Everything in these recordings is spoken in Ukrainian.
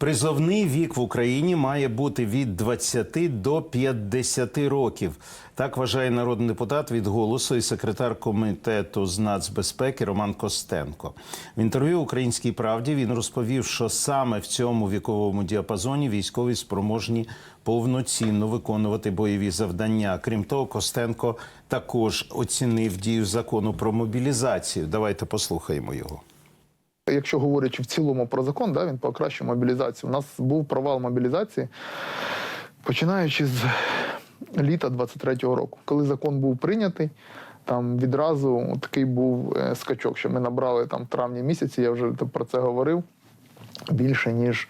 Призовний вік в Україні має бути від 20 до 50 років. Так вважає народний депутат від голосу і секретар комітету з нацбезпеки Роман Костенко. В інтерв'ю Українській правді він розповів, що саме в цьому віковому діапазоні військові спроможні повноцінно виконувати бойові завдання. Крім того, Костенко також оцінив дію закону про мобілізацію. Давайте послухаємо його. Якщо говорячи в цілому про закон, да, він покращив мобілізацію. У нас був провал мобілізації, починаючи з літа 23-го року. Коли закон був прийнятий, там відразу такий був е, скачок, що ми набрали там в травні місяці, я вже про це говорив, більше, ніж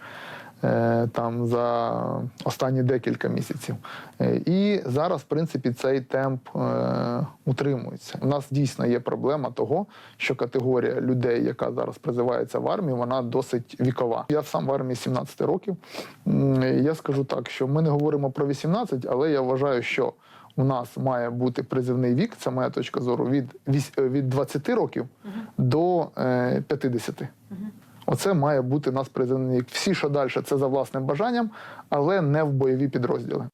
там за останні декілька місяців. Е, І зараз, в принципі, цей темп е, утримується. У нас дійсно є проблема того, що категорія людей, яка зараз призивається в армію, вона досить вікова. Я сам в армії 17 років. Я скажу так, що ми не говоримо про 18, але я вважаю, що у нас має бути призивний вік, це моя точка зору, від, е, від 20 років до е, 50. Оце має бути нас призовний. Всі, що далі, це за власним бажанням, але не в бойові підрозділи.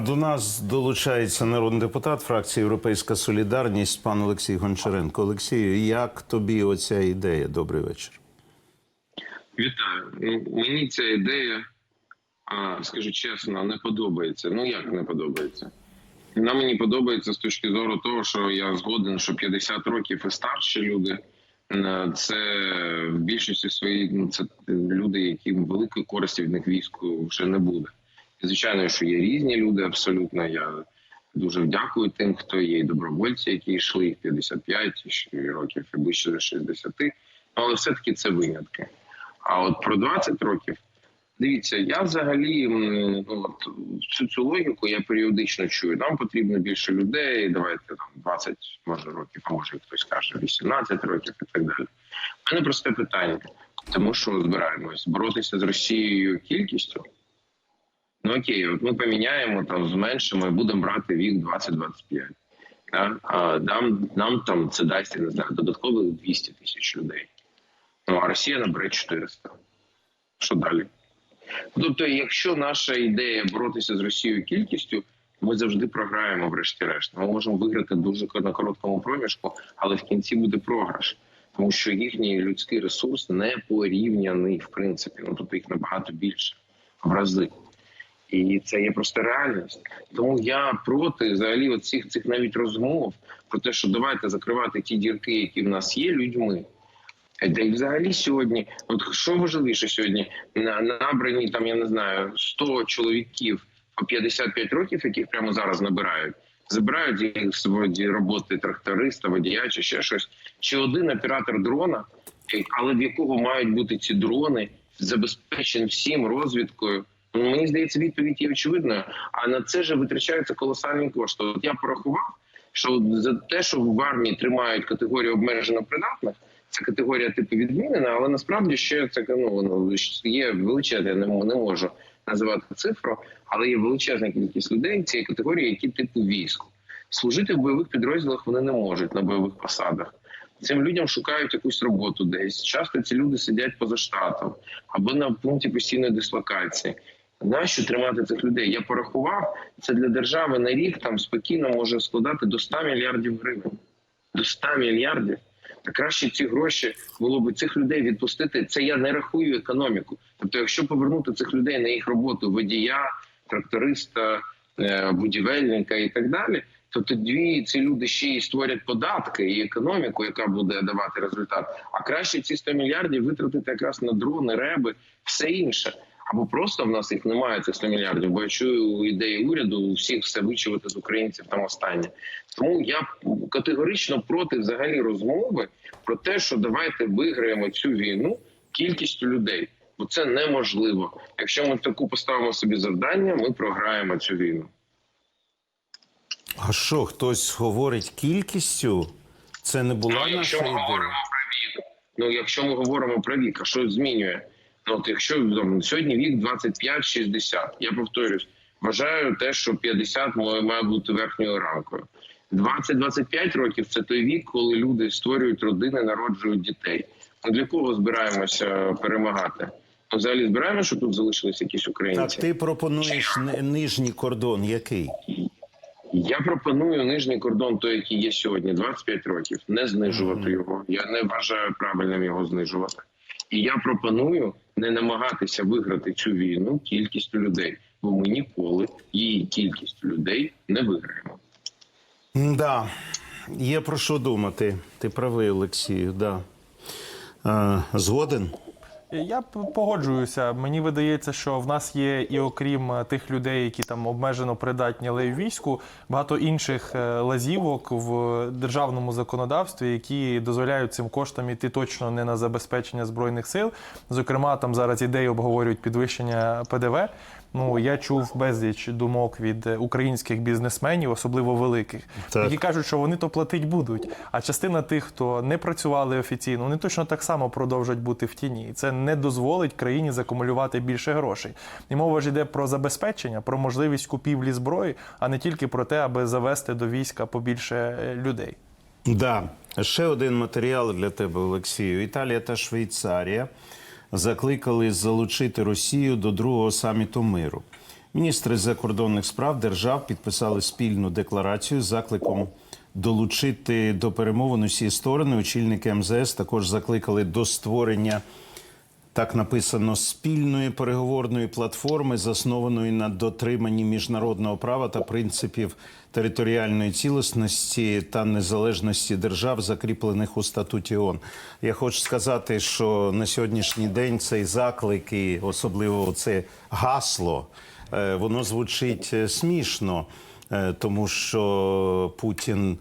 До нас долучається народний депутат фракції Європейська Солідарність, пан Олексій Гончаренко. Олексію, як тобі оця ідея? Добрий вечір. Вітаю. Ну, Мені ця ідея, скажу чесно, не подобається. Ну як не подобається? Вона мені подобається з точки зору того, що я згоден, що 50 років і старші люди це в більшості своїй ну, це люди, яким великої користі від них війську вже не буде. Звичайно, що є різні люди абсолютно. Я дуже вдякую тим, хто є добровольці, які йшли і 55 років і вище 60. Але все-таки це винятки. А от про 20 років, дивіться, я взагалі ну, от, всю цю логіку я періодично чую. Нам потрібно більше людей. Давайте там 20, може років, а може хтось каже 18 років і так далі. У мене просте питання, тому що збираємось боротися з Росією кількістю. Ну окей, от ми поміняємо там, зменшимо і будемо брати вік 20-25. Да? А нам, нам там це дасть я не знаю додаткових 200 тисяч людей. Ну а Росія набере 400. Що далі? Тобто, якщо наша ідея боротися з Росією кількістю, ми завжди програємо, врешті-решт. Ми можемо виграти дуже на короткому проміжку, але в кінці буде програш, тому що їхній людський ресурс не порівняний, в принципі. Ну тобто їх набагато більше в рази. І це є просто реальність. Тому я проти взагалі оцих цих навіть розмов про те, що давайте закривати ті дірки, які в нас є людьми. Та й взагалі сьогодні, от що важливіше сьогодні, на набрані там, я не знаю, 100 чоловіків по 55 років, яких прямо зараз набирають, забирають їх з роботи тракториста, водія чи ще щось, чи один оператор дрона, е, але в якого мають бути ці дрони, забезпечені всім розвідкою. Ну, мені здається, відповідь є очевидною. А на це же витрачаються колосальні кошти. От я порахував, що за те, що в армії тримають категорію обмежено придатних, це категорія типу відмінена, але насправді ще це ну, є величезна, я не, не можу називати цифру, але є величезна кількість людей цієї категорії, які типу війську. Служити в бойових підрозділах вони не можуть на бойових посадах. Цим людям шукають якусь роботу десь. Часто ці люди сидять поза штатом або на пункті постійної дислокації. Нащо тримати цих людей? Я порахував, це для держави на рік там спокійно може складати до 100 мільярдів гривень. До 100 мільярдів. Та краще ці гроші було б цих людей відпустити. Це я не рахую економіку. Тобто, якщо повернути цих людей на їх роботу водія, тракториста, е, будівельника і так далі, то тоді ці люди ще й створять податки і економіку, яка буде давати результат. А краще ці 100 мільярдів витратити якраз на дрони, реби, все інше. Або просто в нас їх немає цих 100 мільярдів, бо я чую ідеї уряду всіх все вичувати з українців там останнє. Тому я категорично проти взагалі розмови про те, що давайте виграємо цю війну кількістю людей, бо це неможливо. Якщо ми таку поставимо собі завдання, ми програємо цю війну. А що, хтось говорить кількістю? Це не була Ну, якщо наша ми говоримо ідея. ну якщо ми говоримо про вік, а що змінює? Ну, от якщо там, сьогодні вік 25-60, я повторюсь, вважаю те, що 50 має має бути верхньою рамкою. 20-25 років це той вік, коли люди створюють родини, народжують дітей. Ну, Для кого збираємося перемагати? Ми взагалі збираємося, щоб тут залишилися якісь Так, українці. ти пропонуєш ни- нижній кордон, який? Я пропоную нижній кордон, той, який є сьогодні, 25 років, не знижувати його. Я не вважаю правильним його знижувати. І я пропоную не намагатися виграти цю війну кількістю людей, бо ми ніколи її кількістю людей не виграємо. Да, є про що думати. Ти правий, Олексію, да. Е, згоден? Я погоджуюся. Мені видається, що в нас є і окрім е, тих людей, які там обмежено придатні, але й війську, багато інших е, лазівок в державному законодавстві, які дозволяють цим коштам іти точно не на забезпечення збройних сил. Зокрема, там зараз ідеї обговорюють підвищення ПДВ. Ну я чув безліч думок від е, українських бізнесменів, особливо великих, Так. які кажуть, що вони то платить будуть. А частина тих, хто не працювали офіційно, вони точно так само продовжать бути в тіні. І це не дозволить країні закумулювати більше грошей. І мова ж йде про забезпечення, про можливість купівлі зброї, а не тільки про те, аби завести до війська побільше е, людей. Да. Ще один матеріал для тебе, Олексію. Італія та Швейцарія закликали залучити Росію до другого саміту миру. Міністри закордонних справ держав підписали спільну декларацію з закликом долучити до перемовин усі сторони. Очільники МЗС також закликали до створення так написано спільної переговорної платформи, заснованої на дотриманні міжнародного права та принципів територіальної цілісності та незалежності держав, закріплених у статуті ООН. Я хочу сказати, що на сьогоднішній день цей заклик і особливо це гасло, е, воно звучить е, смішно, е, тому що Путін.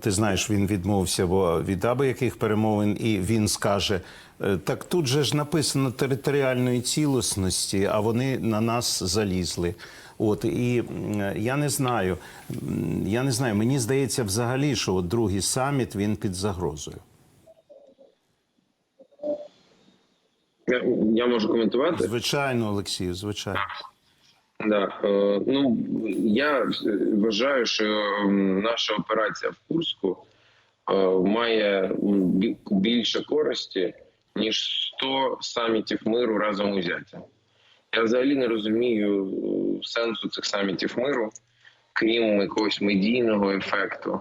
Ти знаєш, він відмовився від аби яких перемовин, і він скаже: так тут же ж написано територіальної цілісності, а вони на нас залізли. От і я не знаю. Я не знаю. Мені здається, взагалі, що от другий саміт він під загрозою. Я, я можу коментувати. Звичайно, Олексію, звичайно. Да, е, ну я е, вважаю, що наша операція в Курську е, має більше користі ніж 100 самітів миру разом узяття. Я взагалі не розумію е, сенсу цих самітів миру, крім якогось медійного ефекту.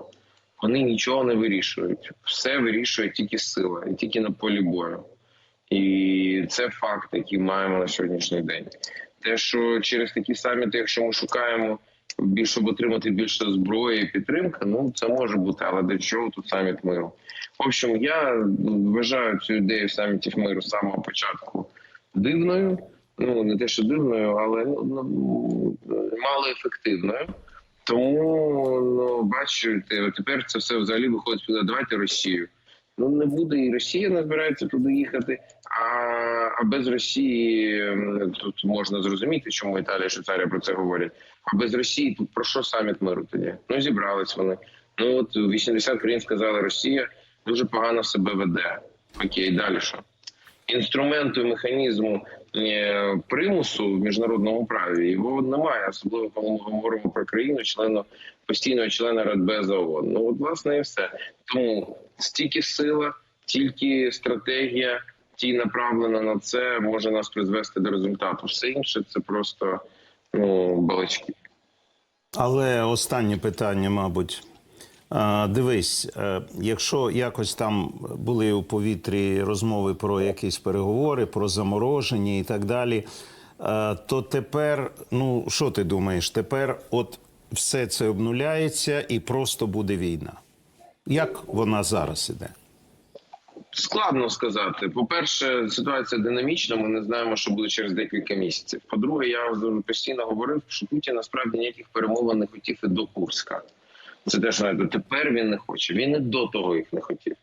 Вони нічого не вирішують. Все вирішує тільки сила, і тільки на полі бою. І це факт, який маємо на сьогоднішній день. Те, що через такі саміти, якщо ми шукаємо більше, щоб отримати більше зброї і підтримки, ну це може бути, але для чого тут саміт миру? В общем, я вважаю цю ідею самітів миру з самого початку дивною. Ну не те, що дивною, але ну, ну, малоефективною. Тому ну бачите, тепер це все взагалі виходить сюди. Давайте Росію. Ну не буде і Росія не збирається туди їхати. А, а без Росії тут можна зрозуміти, чому Італія Швейцарія про це говорять. А без Росії тут про що саміт миру тоді? Ну зібрались вони. Ну от 80 країн сказали, Росія дуже погано себе веде. Окей, далі що? Інструменту механізму примусу в міжнародному праві його немає, особливо коли ми говоримо про країну, члену постійного члена Радбеза ООН. Ну от власне і все. Тому стільки сила, тільки стратегія, ті направлена на це, може нас призвести до результату. Все інше це просто ну балачки. Але останнє питання, мабуть. Дивись, е, якщо якось там були у повітрі розмови про якісь переговори, про замороження і так далі, е, то тепер, ну що ти думаєш, тепер от все це обнуляється і просто буде війна. Як вона зараз іде? Складно сказати. По-перше, ситуація динамічна. Ми не знаємо, що буде через декілька місяців. По-друге, я постійно говорив, що Путін насправді ніяких перемовин не хотів і до Курська. Це теж знаєте, тепер він не хоче. Він і до того їх не хотів.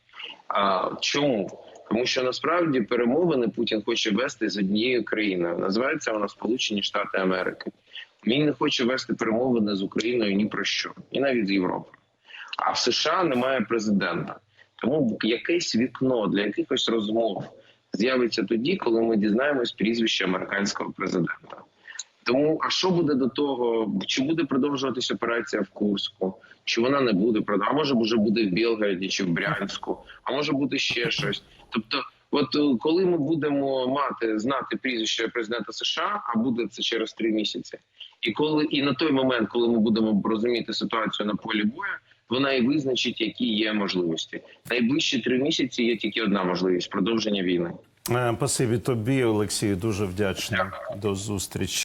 А чому? Тому що насправді перемовини Путін хоче вести з однією країною. Називається вона Сполучені Штати Америки. Він не хоче вести перемовини з Україною ні про що, і навіть з Європою. А в США немає президента. Тому якесь вікно для якихось розмов з'явиться тоді, коли ми дізнаємось прізвище американського президента. Тому а що буде до того? Чи буде продовжуватись операція в Курську? Чи вона не буде продовжуватися? А може вже буде в Білгороді чи в Брянську, а може бути ще щось. Тобто, от е, коли ми будемо мати знати прізвище президента США, а буде це через три місяці, і коли і на той момент, коли ми будемо розуміти ситуацію на полі бою, вона і визначить, які є можливості. Найближчі три місяці є тільки одна можливість продовження війни. Е, Спасибі тобі, Олексію. Дуже вдячний. До зустрічі.